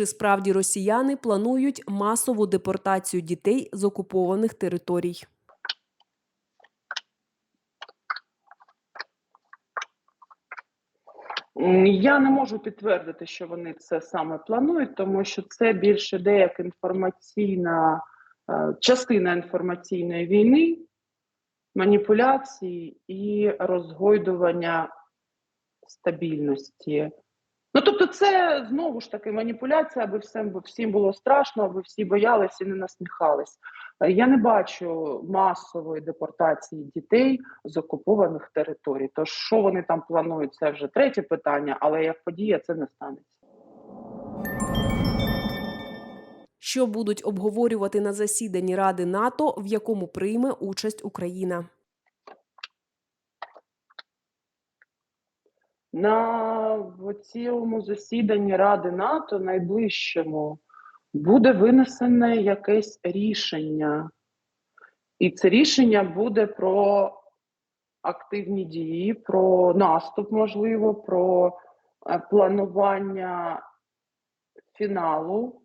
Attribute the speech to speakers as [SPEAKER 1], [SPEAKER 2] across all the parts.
[SPEAKER 1] Чи справді росіяни планують масову депортацію дітей з окупованих територій?
[SPEAKER 2] Я не можу підтвердити, що вони це саме планують, тому що це більше деяка інформаційна е, частина інформаційної війни, маніпуляції і розгойдування стабільності. Ну тобто, це знову ж таки маніпуляція, аби всім, всім було страшно, аби всі боялися і не насміхались. Е, Я не бачу масової депортації дітей з окупованих територій. Тож, що вони там планують, це вже третє питання, але як подія це не станеться.
[SPEAKER 1] Що будуть обговорювати на засіданні Ради НАТО, в якому прийме участь Україна?
[SPEAKER 2] На цілому засіданні Ради НАТО найближчому буде винесене якесь рішення, і це рішення буде про активні дії, про наступ, можливо, про е, планування фіналу.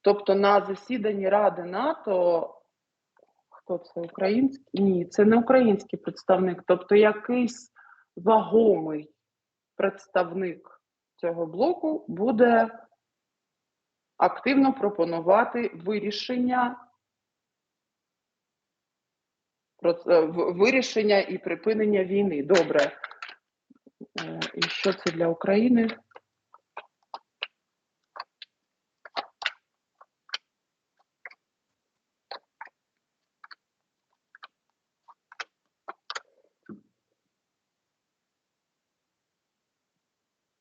[SPEAKER 2] Тобто на засіданні Ради НАТО, хто це український? Ні, це не український представник, тобто якийсь вагомий представник цього блоку буде активно пропонувати вирішення е, вирішення і припинення війни. Добре. Е, І що це для України?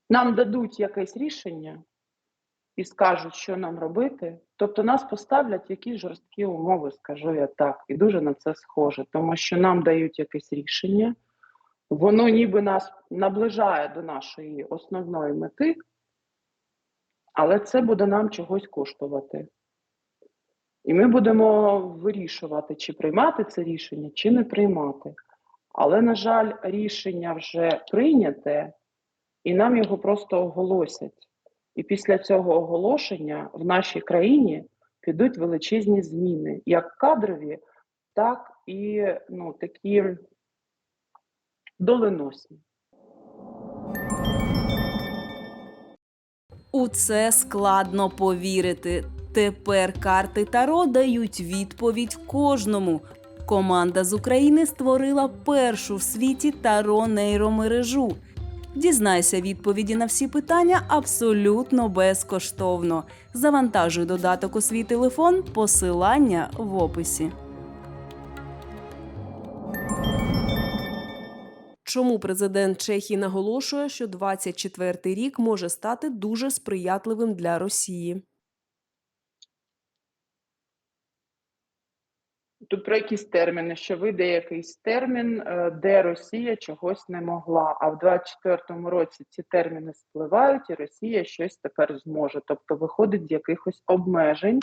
[SPEAKER 2] Нам дадуть якесь рішення і скажуть, що нам робити, тобто нас поставлять якісь жорсткі умови, скажу я так, і дуже на це схоже, тому що нам дають якесь рішення, воно ніби нас наближає до нашої основної мети, але це буде нам чогось коштувати. І ми будемо вирішувати, чи приймати це рішення, чи не приймати. Але, на жаль, рішення вже прийняте, і нам його просто оголосять. І після цього оголошення в нашій країні підуть величезні зміни, як кадрові, так і ну, такі доленосні.
[SPEAKER 1] У це складно повірити. Тепер карти Таро дають відповідь кожному. Команда з України створила першу в світі таро нейромережу. Дізнайся відповіді на всі питання абсолютно безкоштовно. Завантажуй додаток у свій телефон, посилання в описі. Чому президент Чехії наголошує, що 24-й рік може стати дуже сприятливим для Росії?
[SPEAKER 2] Тут про якісь терміни, що вийде якийсь термін, е, де Росія чогось не могла. А в 24-му році ці терміни спливають, і Росія щось тепер зможе. Тобто виходить з якихось обмежень,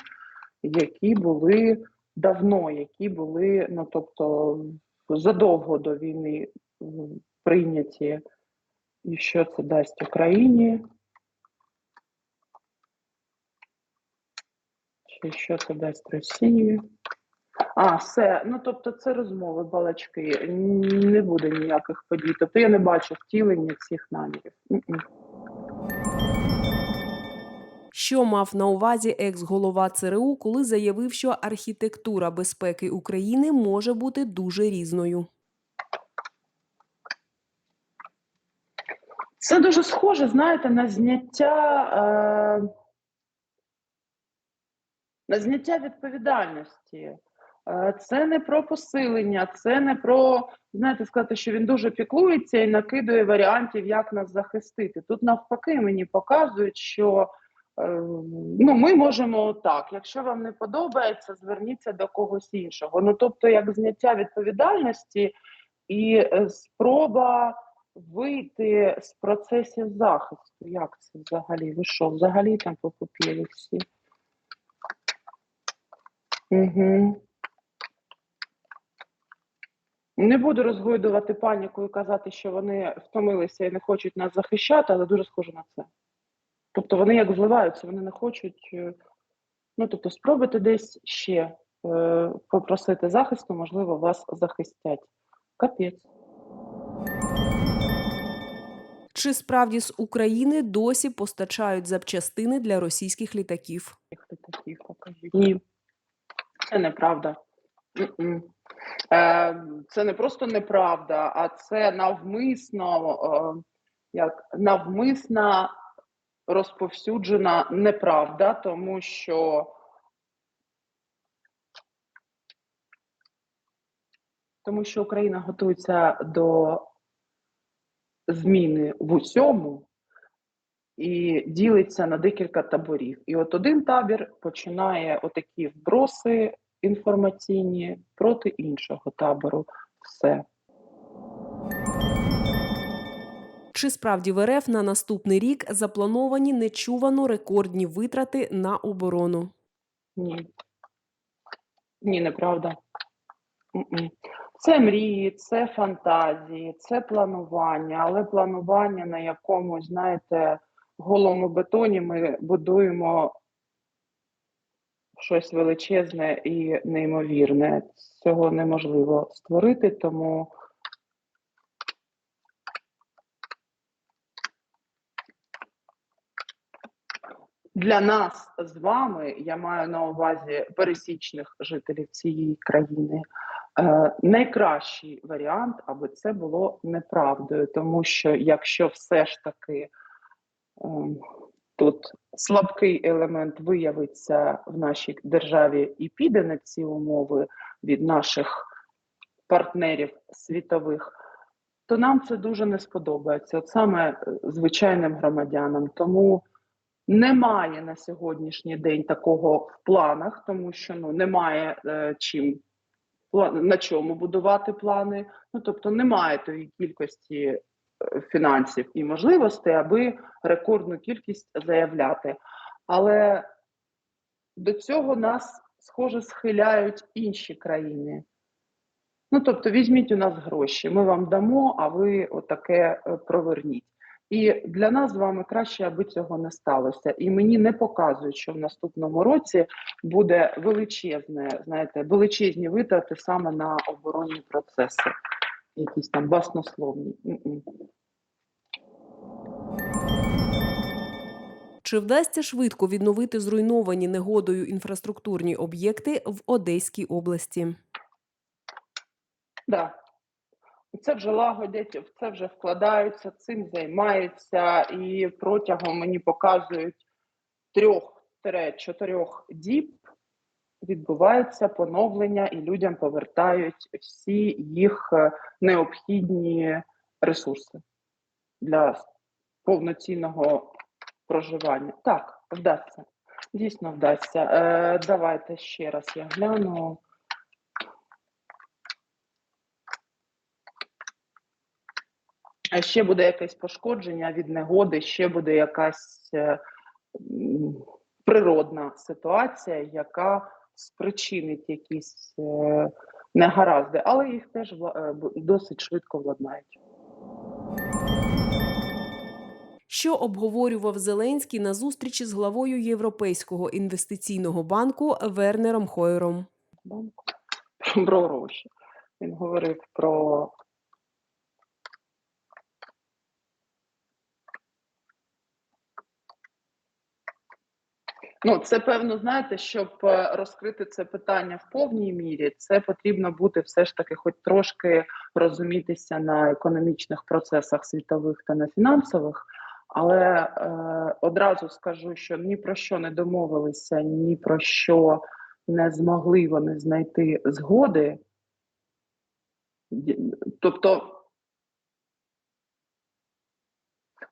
[SPEAKER 2] які були давно, які були, ну тобто, задовго до війни прийняті. І що це дасть Україні? Чи що це дасть Росії? А, все. Ну тобто, це розмови, балачки. Не буде ніяких подій. Тобто я не бачу втілення цих намірів.
[SPEAKER 1] Що мав на увазі екс-голова ЦРУ, коли заявив, що архітектура безпеки України може бути дуже різною?
[SPEAKER 2] Це дуже схоже, знаєте, на зняття, е, на зняття відповідальності. Е, Це не про посилення, це не про, знаєте, сказати, що він дуже піклується і накидує варіантів, як нас захистити. Тут навпаки мені показують, що е, ну, ми можемо так. Якщо вам не подобається, зверніться до когось іншого. Ну, тобто, як зняття відповідальності і е, спроба вийти з процесів захисту. Як це взагалі? Ви що, взагалі там покупили всі? Угу. Не буду розгойдувати паніку і казати, що вони втомилися і не хочуть нас захищати, але дуже схоже на це. Тобто вони як вливаються, вони не хочуть. е, Ну, тобто, спробуйте десь ще е, попросити захисту, можливо, вас захистять. Капець.
[SPEAKER 1] Чи справді з України досі постачають запчастини для російських літаків?
[SPEAKER 2] Літаків. Ні, це неправда. М-м. Е, Це не просто неправда, а це навмисно, е, як навмисна розповсюджена неправда, тому що тому що Україна готується до зміни в усьому і ділиться на декілька таборів. І от один табір починає отакі вброси інформаційні проти іншого табору. Все.
[SPEAKER 1] Чи справді в РФ на наступний рік заплановані нечувано рекордні витрати на оборону?
[SPEAKER 2] Ні. Ні, неправда. Це мрії, це фантазії, це планування, але планування на якомусь, знаєте, голому бетоні ми будуємо щось величезне і неймовірне. Цього неможливо створити, тому для нас з вами, я маю на увазі пересічних жителів цієї країни, е, найкращий варіант, аби це було неправдою, тому що якщо все ж таки ем, тут слабкий елемент виявиться в нашій державі і піде на ці умови від наших партнерів світових, то нам це дуже не сподобається, от саме е, звичайним громадянам. Тому немає на сьогоднішній день такого в планах, тому що ну немає е, чим на чому будувати плани. Ну тобто немає тої кількості фінансів і можливостей, аби рекордну кількість заявляти. Але до цього нас схоже схиляють інші країни. Ну, тобто, візьміть у нас гроші, ми вам дамо, а ви отаке е, проверніть. І для нас з вами краще, аби цього не сталося. І мені не показують, що в наступному році буде величезне, знаєте, величезні витрати саме на оборонні процеси, якісь там баснословні.
[SPEAKER 1] Чи вдасться швидко відновити зруйновані негодою інфраструктурні об'єкти в Одеській області?
[SPEAKER 2] Да. Це вже лагодять, в це вже вкладаються, цим займаються, і протягом мені показують трьох-чотирьох діб відбувається поновлення, і людям повертають всі їх е, необхідні ресурси для повноцінного проживання. Так, вдасться. Дійсно вдасться. Е, давайте ще раз я гляну. Ще буде якесь пошкодження від негоди, ще буде якась е, природна ситуація, яка спричинить якісь е, негаразди, але їх теж е, досить швидко владнають.
[SPEAKER 1] Що обговорював Зеленський на зустрічі з главою Європейського інвестиційного банку Вернером Хойером?
[SPEAKER 2] банку про гроші. Він говорив про Ну, це певно, знаєте, щоб е, розкрити це питання в повній мірі, це потрібно бути все ж таки, хоч трошки розумітися на економічних процесах світових та на фінансових. Але е, одразу скажу, що ні про що не домовилися, ні про що не змогли вони знайти згоди. Тобто,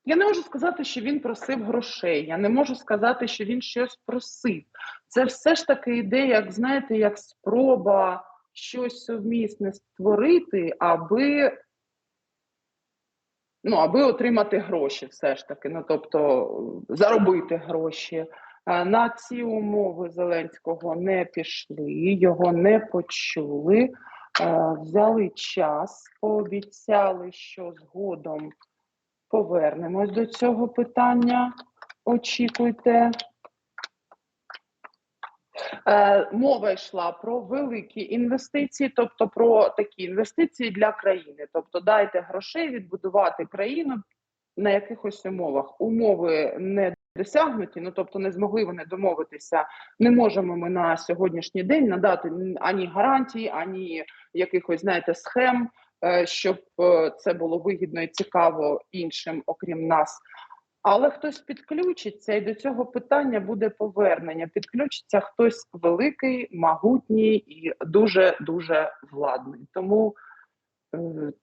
[SPEAKER 2] я не можу сказати, що він просив грошей. Я не можу сказати, що він щось просив. Це все ж таки йде, як знаєте, як спроба щось сумісне створити, аби, ну, аби отримати гроші, все ж таки. Ну, тобто заробити гроші. На ці умови Зеленського не пішли, його не почули, взяли час, пообіцяли, що згодом повернемось до цього питання. очікуйте. Е, Мова йшла про великі інвестиції, тобто про такі інвестиції для країни. Тобто, дайте грошей відбудувати країну на якихось умовах. Умови не досягнуті, ну тобто не змогли вони домовитися. Не можемо ми на сьогоднішній день надати ані гарантій, ані якихось, знаєте, схем, щоб е, це було вигідно і цікаво іншим, окрім нас. Але хтось підключиться, і до цього питання буде повернення. Підключиться хтось великий, могутній і дуже дуже владний. Тому е,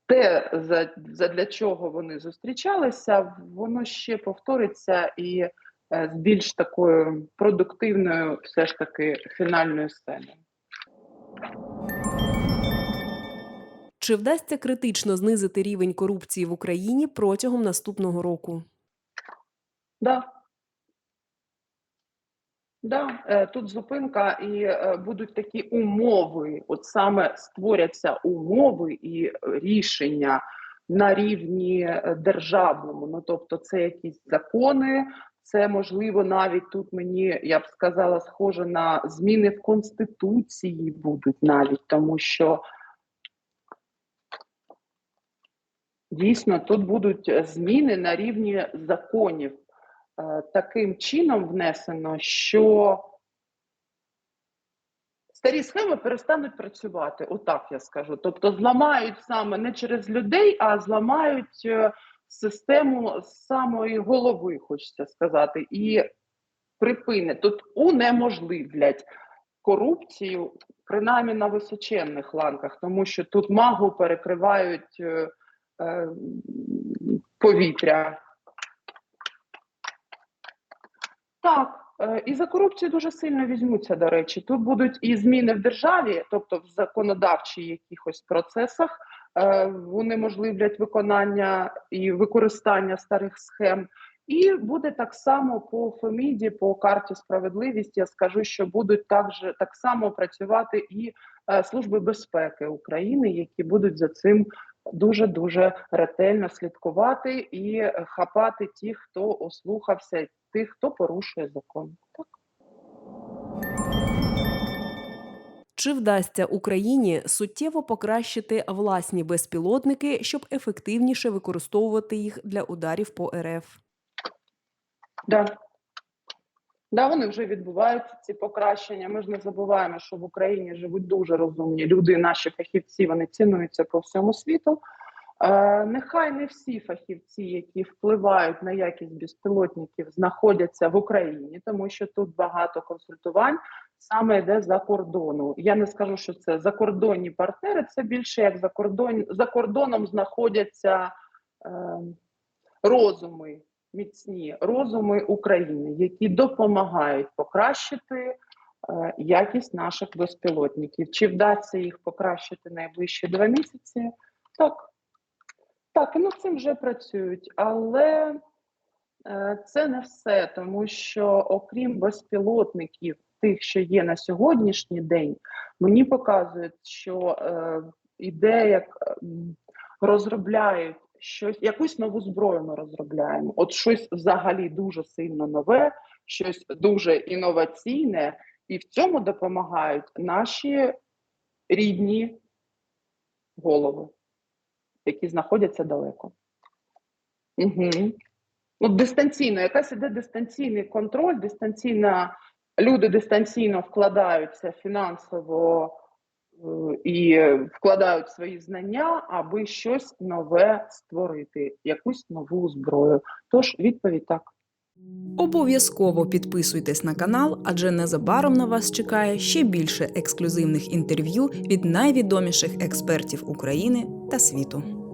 [SPEAKER 2] те, за, задля чого вони зустрічалися, воно ще повториться і е, з більш такою продуктивною, все ж таки, фінальною сценою.
[SPEAKER 3] Чи вдасться критично знизити рівень корупції в Україні протягом наступного року?
[SPEAKER 2] Да. Да, е, тут зупинка і е, будуть такі умови, от саме створяться умови і рішення на рівні е, державному. Ну тобто, це якісь закони, це можливо навіть тут мені я б сказала, схоже на зміни в конституції будуть навіть, тому що дійсно тут будуть зміни на рівні законів е, таким чином внесено, що старі схеми перестануть працювати. Отак я скажу. Тобто зламають саме не через людей, а зламають е, систему самої голови, хочеться сказати, і припинять, тут унеможливлять корупцію, принаймні на височенних ланках, тому що тут магу перекривають е, повітря. Так, е, і за корупцію дуже сильно візьмуться, до речі. Тут будуть і зміни в державі, тобто в законодавчих якихось процесах, е, унеможливлять виконання і використання старих схем. І буде так само по Феміді, по карті справедливість. Я скажу, що будуть також так само працювати і е, служби безпеки України, які будуть за цим дуже дуже ретельно слідкувати і е, хапати тих, хто ослухався, тих, хто порушує закон. Так.
[SPEAKER 3] Чи вдасться Україні суттєво покращити власні безпілотники, щоб ефективніше використовувати їх для ударів по РФ?
[SPEAKER 2] Да. Да, вони вже відбуваються, ці покращення. Ми ж не забуваємо, що в Україні живуть дуже розумні люди, наші фахівці, вони цінуються по всьому світу. Е, нехай не всі фахівці, які впливають на якість безпілотників, знаходяться в Україні, тому що тут багато консультувань саме йде за кордону. Я не скажу, що це закордонні партнери, це більше як за, кордон, за кордоном знаходяться е, розуми міцні розуми України, які допомагають покращити е, якість наших безпілотників. Чи вдасться їх покращити найближчі два місяці? Так. Так, і над цим вже працюють, але е, це не все, тому що окрім безпілотників, тих, що є на сьогоднішній день, мені показують, що е, іде розробляють щось, якусь нову зброю ми розробляємо. От щось взагалі дуже сильно нове, щось дуже інноваційне, і в цьому допомагають наші рідні голови, які знаходяться далеко. Угу. Ну, дистанційно, якась іде дистанційний контроль, дистанційна, люди дистанційно вкладаються фінансово і вкладають свої знання, аби щось нове створити, якусь нову зброю. Тож відповідь так.
[SPEAKER 3] Обов'язково підписуйтесь на канал, адже незабаром на вас чекає ще більше ексклюзивних інтерв'ю від найвідоміших експертів України та світу.